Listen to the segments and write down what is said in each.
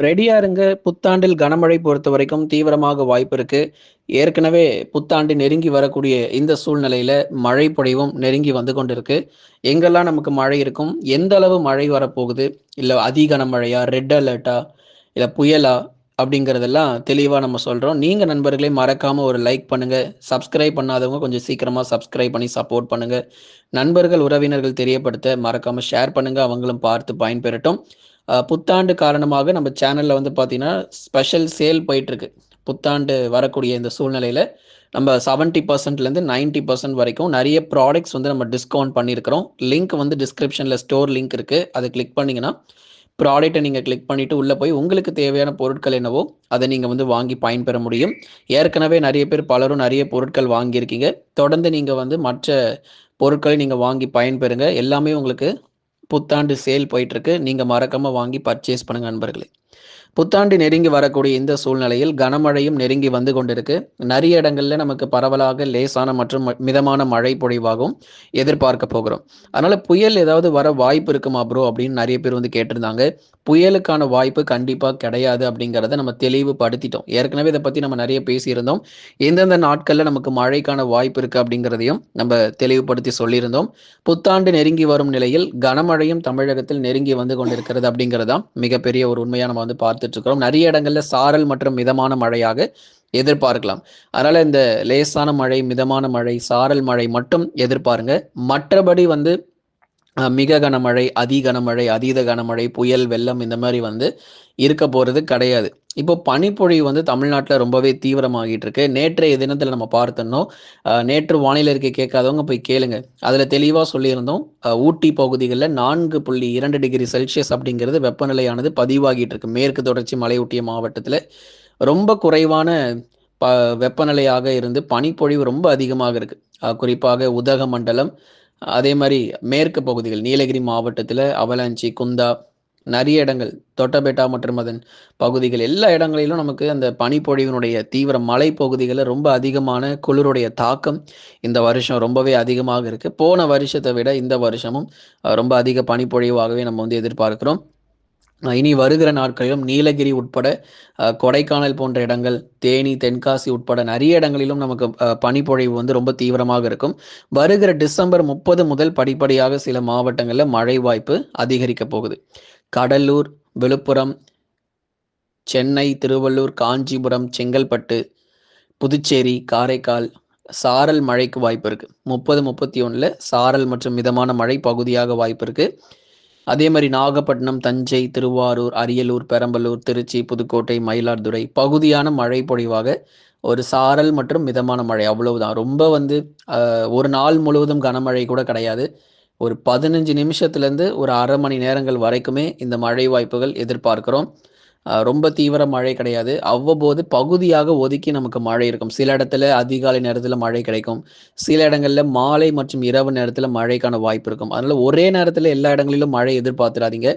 ரெடியா இருங்க. புத்தாண்டில் கனமழை பொறுத்த வரைக்கும் தீவிரமாக வாய்ப்பு இருக்கு. ஏற்கனவே புத்தாண்டு நெருங்கி வரக்கூடிய இந்த சூழ்நிலையில மழை பொழிவும் நெருங்கி வந்து கொண்டிருக்கு. எங்கெல்லாம் நமக்கு மழை இருக்கும்? எந்த அளவு மழை வரப்போகுது? இல்ல அதி கனமழையா? ரெட் அலர்ட்டா? இல்ல புயலா? அப்படிங்கிறதெல்லாம் தெளிவா நம்ம சொல்றோம். நீங்க நண்பர்களே மறக்காம ஒரு லைக் பண்ணுங்க. சப்ஸ்கிரைப் பண்ணாதவங்க கொஞ்சம் சீக்கிரமா சப்ஸ்கிரைப் பண்ணி சப்போர்ட் பண்ணுங்க. நண்பர்கள் உறவினர்கள் தெரியப்படுத்த மறக்காம ஷேர் பண்ணுங்க. அவங்களும் பார்த்து பயன்பெறட்டும். புத்தாண்டு காரணமாக நம்ம சேனலில் வந்து பார்த்தீங்கன்னா ஸ்பெஷல் சேல் போயிட்டுருக்கு. புத்தாண்டு வரக்கூடிய இந்த சூழ்நிலையில் நம்ம செவன்ட்டி பர்சன்ட்லேருந்து நைன்ட்டி பர்சன்ட் வரைக்கும் நிறைய ப்ராடக்ட்ஸ் வந்து நம்ம டிஸ்கவுண்ட் பண்ணியிருக்கிறோம். லிங்க் வந்து டிஸ்கிரிப்ஷனில் ஸ்டோர் லிங்க் இருக்குது அதை கிளிக் பண்ணிங்கன்னா ப்ராடக்ட்டை நீங்கள் கிளிக் பண்ணிவிட்டு உள்ளே போய் உங்களுக்கு தேவையான பொருட்கள் என்னவோ அதை நீங்கள் வந்து வாங்கி பயன்பெற முடியும். ஏற்கனவே நிறைய பேர் பலரும் நிறைய பொருட்கள் வாங்கியிருக்கீங்க. தொடர்ந்து நீங்கள் வந்து மற்ற பொருட்களை நீங்கள் வாங்கி பயன்பெறுங்க. எல்லாமே உங்களுக்கு புத்தாண்டு சேல் போயிட்டுருக்கு. நீங்கள் மறக்காமல் வாங்கி பர்ச்சேஸ் பண்ணுங்க நண்பர்களே. புத்தாண்டு நெருங்கி வரக்கூடிய இந்த சூழ்நிலையில் கனமழையும் நெருங்கி வந்து கொண்டிருக்கு. நிறைய இடங்கள்ல நமக்கு பரவலாக லேசான மற்றும் ம- மிதமான மழை பொழிவாகவும் எதிர்பார்க்க போகிறோம். அதனால புயல் ஏதாவது வர வாய்ப்பு இருக்குமா ப்ரோ அப்படின்னு நிறைய பேர் வந்து கேட்டிருந்தாங்க. புயலுக்கான வாய்ப்பு கண்டிப்பாக கிடையாது அப்படிங்கிறத நம்ம தெளிவுபடுத்திட்டோம். ஏற்கனவே இதை பற்றி நம்ம நிறைய பேசியிருந்தோம். எந்தெந்த நாட்களில் நமக்கு மழைக்கான வாய்ப்பு இருக்குது அப்படிங்கிறதையும் நம்ம தெளிவுபடுத்தி சொல்லியிருந்தோம். புத்தாண்டு நெருங்கி வரும் நிலையில் கனமழையும் தமிழகத்தில் நெருங்கி வந்து கொண்டிருக்கிறது அப்படிங்கிறதா மிகப்பெரிய ஒரு உண்மையாக நம்ம வந்து பார்த்துட்டு இருக்கிறோம். நிறைய இடங்களில் சாரல் மற்றும் மிதமான மழையாக எதிர்பார்க்கலாம். அதனால இந்த லேசான மழை மிதமான மழை சாரல் மழை மட்டும் எதிர்பாருங்க. மற்றபடி வந்து மிக கனமழை அதி கனமழை அதீத கனமழை புயல் வெள்ளம் இந்த மாதிரி வந்து இருக்க போகிறது கிடையாது. இப்போ பனிப்பொழிவு வந்து தமிழ்நாட்டில் ரொம்பவே தீவிரமாகிட்டு இருக்கு நேற்றைய தினத்தில் நம்ம பார்த்தோம்னோ நேற்று வானிலை இருக்கை கேட்காதவங்க போய் கேளுங்க. அதில் தெளிவாக சொல்லியிருந்தோம். ஊட்டி பகுதிகளில் நான்கு புள்ளி இரண்டு டிகிரி செல்சியஸ் அப்படிங்கிறது வெப்பநிலையானது பதிவாகிட்டு இருக்கு மேற்கு தொடர்ச்சி மலையொட்டிய மாவட்டத்தில் ரொம்ப குறைவான ப வெப்பநிலையாக இருந்து பனிப்பொழிவு ரொம்ப அதிகமாக இருக்கு. குறிப்பாக குறிப்பாக உதகமண்டலம் அதே மாதிரி மேற்கு பகுதிகள் நீலகிரி மாவட்டத்தில் அவலாஞ்சி குந்தா நிறைய இடங்கள் தொட்டபேட்டா மற்றும் அதன் பகுதிகள். எல்லா இடங்களிலும் நமக்கு அந்த பனிப்பொழிவினுடைய தீவிர மலை பகுதிகளில் ரொம்ப அதிகமான குளிருடைய தாக்கம் இந்த வருஷம் ரொம்பவே அதிகமாக இருக்குது போன வருஷத்தை விட இந்த வருஷமும் ரொம்ப அதிக பனிப்பொழிவாகவே நம்ம வந்து எதிர்பார்க்கிறோம். இனி வருகிற நாட்களிலும் நீலகிரி உட்பட கொடைக்கானல் போன்ற இடங்கள் தேனி தென்காசி உட்பட நிறைய இடங்களிலும் நமக்கு பனிப்பொழிவு வந்து ரொம்ப தீவிரமாக இருக்கும். வருகிற டிசம்பர் முப்பது முதல் படிப்படியாக சில மாவட்டங்களில் மழை வாய்ப்பு அதிகரிக்க போகுது. கடலூர் விழுப்புரம் சென்னை திருவள்ளூர் காஞ்சிபுரம் செங்கல்பட்டு புதுச்சேரி காரைக்கால் சாரல் மழைக்கு வாய்ப்பு இருக்கு. முப்பது முப்பத்தி ஒன்றில் சாரல் மற்றும் மிதமான மழை பகுதியாக வாய்ப்பு இருக்குது அதே மாதிரி நாகப்பட்டினம் தஞ்சை திருவாரூர் அரியலூர் பெரம்பலூர் திருச்சி புதுக்கோட்டை மயிலாடுதுறை பகுதியான மழை பொழிவாக ஒரு சாரல் மற்றும் மிதமான மழை. அவ்வளவுதான். ரொம்ப வந்து ஒரு நாள் முழுவதும் கனமழை கூட கிடையாது. ஒரு பதினஞ்சு நிமிஷத்துலேருந்து ஒரு அரை மணி நேரங்கள் வரைக்குமே இந்த மழை வாய்ப்புகள் எதிர்பார்க்கிறோம். ரொம்ப தீவிர மழை கிடையாது. அவ்வப்போது பகுதியாக ஒதுக்கி நமக்கு மழை இருக்கும். சில இடத்துல அதிகாலை நேரத்தில் மழை கிடைக்கும். சில இடங்களில் மாலை மற்றும் இரவு நேரத்தில் மழைக்கான வாய்ப்பு இருக்கும். அதனால் ஒரே நேரத்தில் எல்லா இடங்களிலும் மழை எதிர்பார்த்துடாதீங்க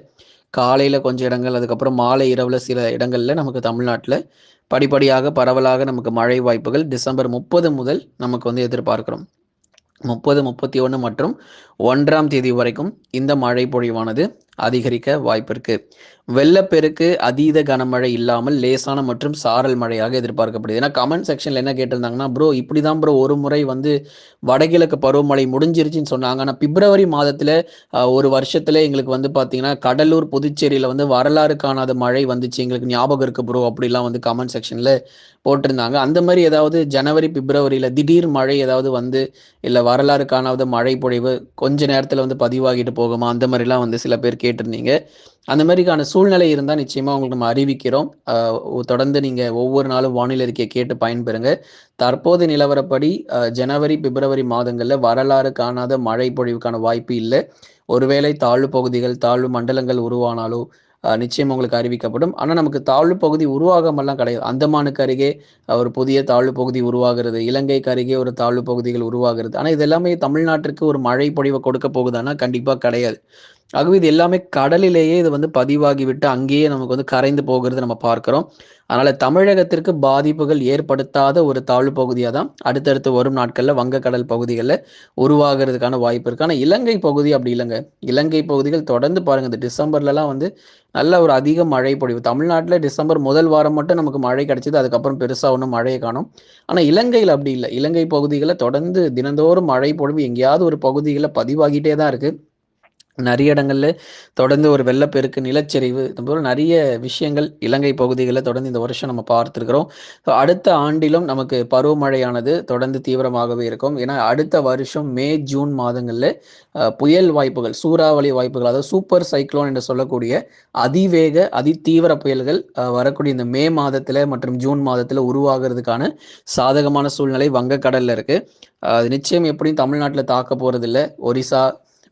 காலையில் கொஞ்சம் இடங்கள் அதுக்கப்புறம் மாலை இரவில் சில இடங்களில் நமக்கு தமிழ்நாட்டில் படிப்படியாக பரவலாக நமக்கு மழை வாய்ப்புகள் டிசம்பர் முப்பது முதல் நமக்கு வந்து எதிர்பார்க்கிறோம். முப்பது முப்பத்தி ஒன்று மற்றும் ஒன்றாம் தேதி வரைக்கும் இந்த மழை பொழிவானது. அதிகரிக்க வாய்ப்பிருக்கு. வெள்ளப்பெருக்கு அதீத கனமழை இல்லாமல் லேசான மற்றும் சாரல் மழையாக எதிர்பார்க்கப்படுது. ஏன்னா கமெண்ட் செக்ஷன்ல என்ன கேட்டிருந்தாங்கன்னா ப்ரோ இப்படிதான் ப்ரோ ஒரு முறை வந்து வடகிழக்கு பருவமழை முடிஞ்சிருச்சுன்னு சொன்னாங்க. ஆனால் பிப்ரவரி மாதத்துல ஒரு வருஷத்துல எங்களுக்கு வந்து பாத்தீங்கன்னா கடலூர் புதுச்சேரியில வந்து வரலாறு காணாத மழை வந்துச்சு. எங்களுக்கு ஞாபகம் இருக்கு ப்ரோ அப்படிலாம் வந்து கமெண்ட் செக்ஷன்ல போட்டிருந்தாங்க. அந்த மாதிரி ஏதாவது ஜனவரி பிப்ரவரியில திடீர் மழை ஏதாவது வந்து இல்ல வரலாறு காணாத மழை பொழிவு கொஞ்ச நேரத்துல வந்து பதிவாகிட்டு போகுமா? அந்த மாதிரிலாம் வந்து சில பேர் கேட்டிருந்தீங்க. அந்த மாதிரிக்கான சூழ்நிலை இருந்தால் நிச்சயமாக உங்களுக்கு நம்ம அறிவிக்கிறோம். தொடர்ந்து நீங்கள் ஒவ்வொரு நாளும் வானிலை அறிக்கையை கேட்டு பயன்பெறுங்க. தற்போது நிலவரப்படி ஜனவரி பிப்ரவரி மாதங்களில் வரலாறு காணாத மழை பொழிவுக்கான வாய்ப்பு இல்லை. ஒருவேளை தாழ்வு பகுதிகள் தாழ்வு மண்டலங்கள் உருவானாலோ நிச்சயம் உங்களுக்கு அறிவிக்கப்படும். ஆனால் நமக்கு தாழ்வு பகுதி உருவாகாமல்லாம் கிடையாது. அந்தமானுக்கு அருகே ஒரு புதிய தாழ்வு பகுதி உருவாகிறது. இலங்கைக்கு அருகே ஒரு தாழ்வு பகுதிகள் உருவாகிறது. ஆனால் இது எல்லாமே தமிழ்நாட்டிற்கு ஒரு மழை பொழிவை கொடுக்க போகுதானா கண்டிப்பாக கிடையாது. ஆகவே இது எல்லாமே கடலிலேயே இது வந்து பதிவாகிவிட்டு அங்கேயே நமக்கு வந்து கரைந்து போகிறது நம்ம பார்க்கிறோம். அதனால தமிழகத்திற்கு பாதிப்புகள் ஏற்படுத்தாத ஒரு தாழ்வு பகுதியாக தான் அடுத்தடுத்து வரும் நாட்களில் வங்கக்கடல் பகுதிகளில் உருவாகிறதுக்கான வாய்ப்பு இருக்கு. ஆனால் இலங்கை பகுதி அப்படி இல்லைங்க. இலங்கை பகுதிகள் தொடர்ந்து பாருங்க இந்த டிசம்பர்லலாம் வந்து நல்ல ஒரு அதிக மழை பொழிவு. தமிழ்நாட்டில் டிசம்பர் முதல் வாரம் மட்டும் நமக்கு மழை கிடைச்சிது அதுக்கப்புறம் பெருசாக ஒன்றும் மழையை காணும். ஆனால் இலங்கையில் அப்படி இல்லை. இலங்கை பகுதிகளில் தொடர்ந்து தினந்தோறும் மழை பொழிவு எங்கேயாவது ஒரு பகுதிகளில் பதிவாகிட்டே தான் இருக்குது நிறைய இடங்களில் தொடர்ந்து ஒரு வெள்ளப்பெருக்கு நிலச்சரிவு இது போல நிறைய விஷயங்கள் இலங்கை பகுதிகளில் தொடர்ந்து இந்த வருஷம் நம்ம பார்த்துருக்கிறோம். ஸோ அடுத்த ஆண்டிலும் நமக்கு பருவமழையானது தொடர்ந்து தீவிரமாகவே இருக்கும். ஏன்னா அடுத்த வருஷம் மே ஜூன் மாதங்களில் புயல் வாய்ப்புகள் சூறாவளி வாய்ப்புகள் அதாவது சூப்பர் சைக்ளோன் என்று சொல்லக்கூடிய அதிவேக அதிதீவிர புயல்கள் வரக்கூடிய இந்த மே மாதத்தில் மற்றும் ஜூன் மாதத்தில் உருவாகிறதுக்கான சாதகமான சூழ்நிலை வங்கக்கடலில் இருக்குது அது நிச்சயம் எப்படியும் தமிழ்நாட்டில் தாக்க போகிறதில்ல ஒரிசா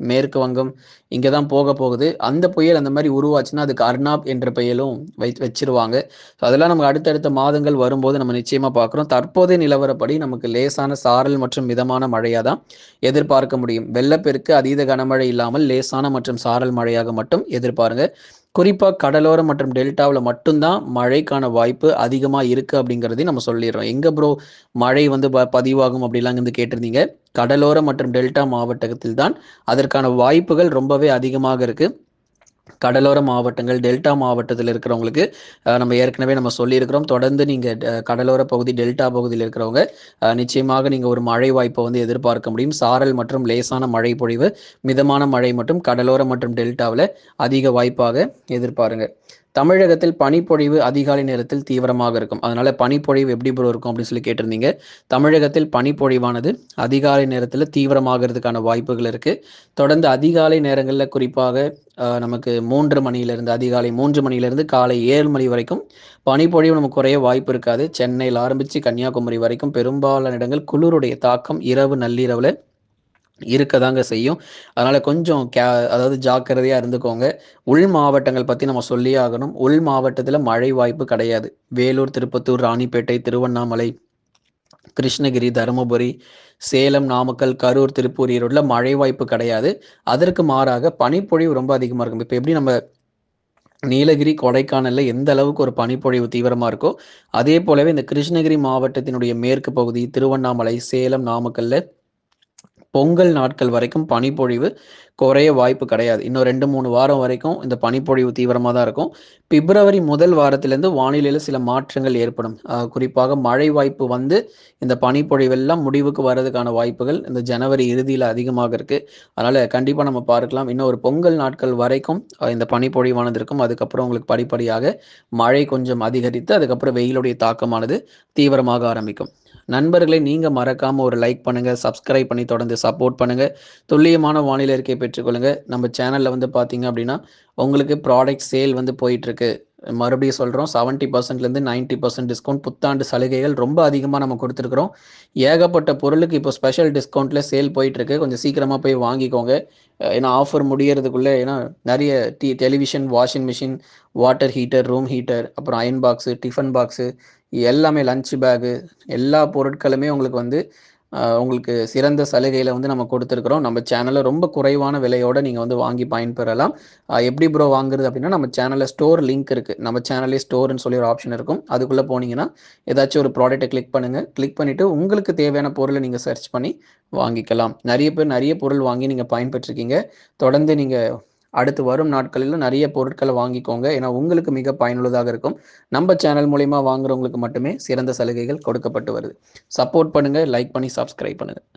மேற்கு வங்கம் இங்கே தான் போக போகுது. அந்த புயல் அந்த மாதிரி உருவாச்சுன்னா அதுக்கு அர்னாப் என்ற பெயலும் வை வச்சிருவாங்க. ஸோ அதெல்லாம் நமக்கு அடுத்தடுத்த மாதங்கள் வரும்போது நம்ம நிச்சயமாக பார்க்குறோம். தற்போதைய நிலவரப்படி நமக்கு லேசான சாரல் மற்றும் மிதமான மழையாக தான் எதிர்பார்க்க முடியும். வெள்ளப்பெருக்கு அதீத கனமழை இல்லாமல் லேசான மற்றும் சாரல் மழையாக மட்டும் எதிர்பாருங்க. குறிப்பாக கடலோரம் மற்றும் டெல்டாவில் மட்டும்தான் மழைக்கான வாய்ப்பு அதிகமாக இருக்குது அப்படிங்கிறதையும் நம்ம சொல்லிடுறோம். எங்கே ப்ரோ மழை வந்து ப- பதிவாகும் அப்படிலாம் வந்து கேட்டிருந்தீங்க? கடலோரம் மற்றும் டெல்டா மாவட்டத்தில் தான் அதற்கான வாய்ப்புகள் ரொம்பவே அதிகமாக இருக்குது கடலோர மாவட்டங்கள் டெல்டா மாவட்டத்தில் இருக்கிறவங்களுக்கு நம்ம ஏற்கனவே நம்ம சொல்லியிருக்கிறோம். தொடர்ந்து நீங்கள் கடலோர பகுதி டெல்டா பகுதியில் இருக்கிறவங்க நிச்சயமாக நீங்கள் ஒரு மழை வாய்ப்பை வந்து எதிர்பார்க்க முடியும். சாரல் மற்றும் லேசான மழை பொழிவு மிதமான மழை மற்றும் கடலோரம் மற்றும் டெல்டாவில் அதிக வாய்ப்பாக எதிர்பாருங்க. தமிழகத்தில் பனிப்பொழிவு அதிகாலை நேரத்தில் தீவிரமாக இருக்கும். அதனால பனிப்பொழிவு எப்படி ப்ரோ இருக்கும் அப்படின்னு சொல்லி கேட்டிருந்தீங்க. தமிழகத்தில் பனிப்பொழிவானது அதிகாலை நேரத்தில் தீவிரமாகிறதுக்கான வாய்ப்புகள் இருக்கு. தொடர்ந்து அதிகாலை நேரங்களில் குறிப்பாக நமக்கு மூன்று மணியிலிருந்து அதிகாலை மூன்று மணியிலிருந்து காலை ஏழு மணி வரைக்கும் பனிப்பொழிவு நமக்கு குறைய வாய்ப்பு இருக்காது. சென்னையில் ஆரம்பித்து கன்னியாகுமரி வரைக்கும் பெரும்பாலான இடங்கள் குளிருடைய தாக்கம் இரவு நள்ளிரவில் இருக்கதாங்க செய்யும். அதனால கொஞ்சம் கே அதாவது ஜாக்கிரதையா இருந்துக்கோங்க. உள் மாவட்டங்கள் பத்தி நம்ம சொல்லியே ஆகணும். உள் மாவட்டத்துல மழை வாய்ப்பு கிடையாது. வேலூர் திருப்பத்தூர் ராணிப்பேட்டை திருவண்ணாமலை கிருஷ்ணகிரி தருமபுரி சேலம் நாமக்கல் கரூர் திருப்பூர் ஈரோடுல மழை வாய்ப்பு கிடையாது. அதற்கு மாறாக பனிப்பொழிவு ரொம்ப அதிகமா இருக்கும். இப்போ எப்படி நம்ம நீலகிரி கொடைக்கானல்ல எந்த அளவுக்கு ஒரு பனிப்பொழிவு தீவிரமா இருக்கோ அதே போலவே இந்த கிருஷ்ணகிரி மாவட்டத்தினுடைய மேற்கு பகுதி திருவண்ணாமலை சேலம் நாமக்கல்ல பொங்கல் நாட்கள் வரைக்கும் பனிப்பொழிவு குறைய வாய்ப்பு கிடையாது. இன்னும் ரெண்டு மூணு வாரம் வரைக்கும் இந்த பனிப்பொழிவு தீவிரமாக தான் இருக்கும். பிப்ரவரி முதல் வாரத்திலேருந்து வானிலையில் சில மாற்றங்கள் ஏற்படும். குறிப்பாக மழை வாய்ப்பு வந்து இந்த பனிப்பொழிவெல்லாம் முடிவுக்கு வர்றதுக்கான வாய்ப்புகள் இந்த ஜனவரி இறுதியில் அதிகமாக இருக்குது அதனால் கண்டிப்பாக நம்ம பார்க்கலாம். இன்னும் ஒரு பொங்கல் நாட்கள் வரைக்கும் இந்த பனிப்பொழிவானது இருக்கும் அதுக்கப்புறம் உங்களுக்கு படிப்படியாக மழை கொஞ்சம் அதிகரித்து அதுக்கப்புறம் வெயிலுடைய தாக்கமானது தீவிரமாக ஆரம்பிக்கும். நண்பர்களை நீங்கள் மறக்காமல் ஒரு லைக் பண்ணுங்கள் சப்ஸ்கிரைப் பண்ணி தொடர்ந்து சப்போர்ட் பண்ணுங்கள் துல்லியமான வானிலை இருக்கை பெற்றுக்கொள்ளுங்க நம்ம சேனலில் வந்து பார்த்தீங்க அப்படின்னா உங்களுக்கு ப்ராடக்ட் சேல் வந்து போயிட்டுருக்கு. மறுபடியும் சொல்கிறோம் செவன்ட்டி பர்சன்ட்லேருந்து நைன்ட்டி பர்சன்ட் டிஸ்கவுண்ட் புத்தாண்டு சலுகைகள் ரொம்ப அதிகமாக நம்ம கொடுத்துருக்குறோம். ஏகப்பட்ட பொருளுக்கு இப்போ ஸ்பெஷல் டிஸ்கவுண்ட்டில் சேல் போயிட்டுருக்கு. கொஞ்சம் சீக்கிரமாக போய் வாங்கிக்கோங்க. ஏன்னா ஆஃபர் முடியறதுக்குள்ளே ஏன்னா நிறைய T television washing machine water heater room heater அப்புறம் அயன் பாக்ஸு டிஃபன் பாக்ஸு எல்லாமே லஞ்ச் பேகு எல்லா பொருட்களுமே உங்களுக்கு வந்து உங்களுக்கு சிறந்த சலுகையில் வந்து நம்ம கொடுத்துருக்குறோம். நம்ம சேனலில் ரொம்ப குறைவான விலையோடு நீங்கள் வந்து வாங்கி பயன்பெறலாம். எப்படி ப்ரோ வாங்குறது அப்படின்னா நம்ம சேனலில் ஸ்டோர் லிங்க் இருக்குது நம்ம சேனல்லே ஸ்டோர்னு சொல்லி ஒரு ஆப்ஷன் இருக்கும். அதுக்குள்ளே போனீங்கன்னா ஏதாச்சும் ஒரு ப்ராடக்ட்டை கிளிக் பண்ணுங்கள் கிளிக் பண்ணிவிட்டு உங்களுக்கு தேவையான பொருளை நீங்கள் சர்ச் பண்ணி வாங்கிக்கலாம். நிறைய பேர் நிறைய பொருள் வாங்கி நீங்கள் பயன்பெற்றிருக்கீங்க. தொடர்ந்து நீங்கள் அடுத்து வரும் நாட்களில் நிறைய பொருட்களை வாங்கிக்கோங்க. ஏன்னா உங்களுக்கு மிக பயனுள்ளதாக இருக்கும். நம்ம சேனல் மூலிமா வாங்குறவங்களுக்கு மட்டுமே சிறந்த சலுகைகள் கொடுக்கப்பட்டு வருது. சப்போர்ட் பண்ணுங்கள் லைக் பண்ணி சப்ஸ்கிரைப் பண்ணுங்கள்